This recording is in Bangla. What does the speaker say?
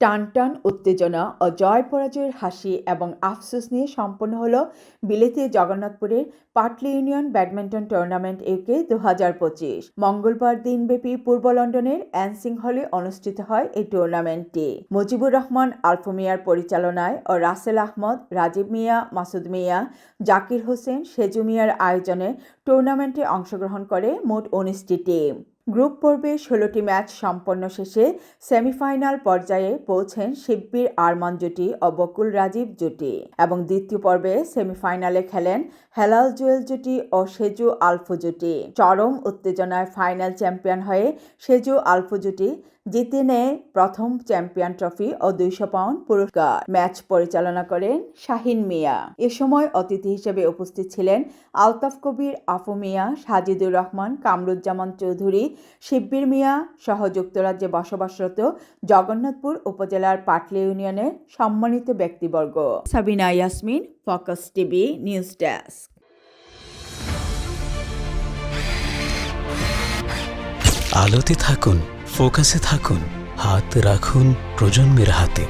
টানটান উত্তেজনা ও জয় পরাজয়ের হাসি এবং আফসোস নিয়ে সম্পন্ন হল বিলেতে জগন্নাথপুরের Patli union badminton tournament UK দু হাজার পঁচিশ। মঙ্গলবার দিনব্যাপী পূর্ব লন্ডনের অ্যানসিং হলে অনুষ্ঠিত হয় এই টুর্নামেন্টটি। মুজিবুর রহমান, আলফু মিয়ার পরিচালনায় ও রাসেল আহমদ, রাজীব মিয়া, মাসুদ মিয়া, জাকির হোসেন, সেজু মিয়ার আয়োজনে টুর্নামেন্টে অংশগ্রহণ করে মোট উনিশটি টিম। গ্রুপ পর্বে ষোলোটি ম্যাচ সম্পন্ন শেষে সেমিফাইনাল পর্যায়ে পৌঁছেন শিব্বির আরমান জুটি ও বকুল রাজীব জুটি এবং দ্বিতীয় পর্বে সেমিফাইনালে খেলেন হেলাল জুয়েল জুটি ও সেজু আলফু জুটি। চরম উত্তেজনায় ফাইনাল চ্যাম্পিয়ন হয়ে সেজু আলফু জুটি জিতে নেয় প্রথম চ্যাম্পিয়ন ট্রফি ও দুইশো পাউন্ড পুরস্কার। ম্যাচ পরিচালনা করেন শাহিন মিয়া। এ সময় অতিথি হিসেবে উপস্থিত ছিলেন আলতাফ কবির আফু মিয়া, সাজিদুর রহমান, কামরুজ্জামান চৌধুরী শিব্বির মিয়া সহ যুক্তরাজ্যে বসবাসরত জগন্নাথপুর উপজেলার পাটলি ইউনিয়নের সম্মানিত ব্যক্তিবর্গ। Sabina Yasmin, focus TV, news desk. আলোতে থাকুন, ফোকাসে থাকুন, হাত রাখুন প্রজন্মের হাতে।